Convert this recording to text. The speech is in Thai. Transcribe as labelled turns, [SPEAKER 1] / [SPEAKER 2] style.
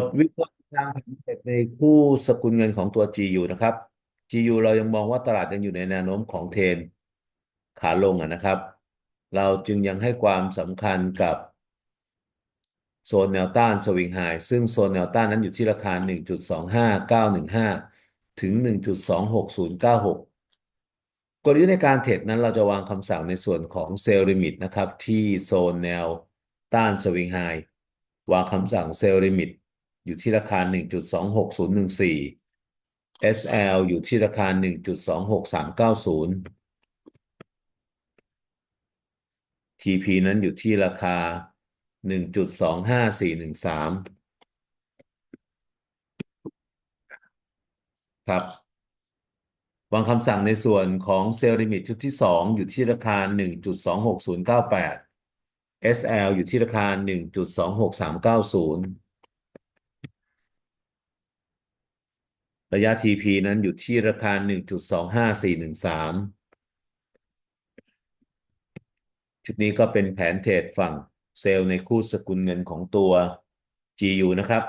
[SPEAKER 1] ทวิเคราะห์ทางแผนเทคในคู่สกุลเงินของตัว GU นะครับ GU เรายังมองว่าตลาดยังอยู่ในแนวโน้มของเทรนขาลงอะนะครับ เราจึงยังให้ความสำคัญกับโซนแนวต้านสวิงไฮซึ่งโซนแนวต้านนั้นอยู่ที่ราคา 1.25915 ถึง 1.26096กลยุทธ์ในการเทรดนั้นเราจะวางคำสั่งในส่วนของเซลล์ลิมิตนะครับ ที่โซนแนวต้านสวิงไฮวางคำสั่งเซลล์ลิมิต อยู่ที่ราคา 1.26014 SL อยู่ที่ราคา 1.26390 TP นั้นอยู่ที่ราคา 1.25413 ครับวางคำสั่งในส่วนของเซลล์ลิมิตชุดที่ 2 อยู่ที่ราคา 1.26098 SL อยู่ที่ราคา 1.26390 ระยะ TP นั้นอยู่ที่ราคา 1.25413 ชุดนี้ก็เป็นแผนเทรดฝั่งเซลล์ในคู่สกุลเงินของตัว GU นะครับ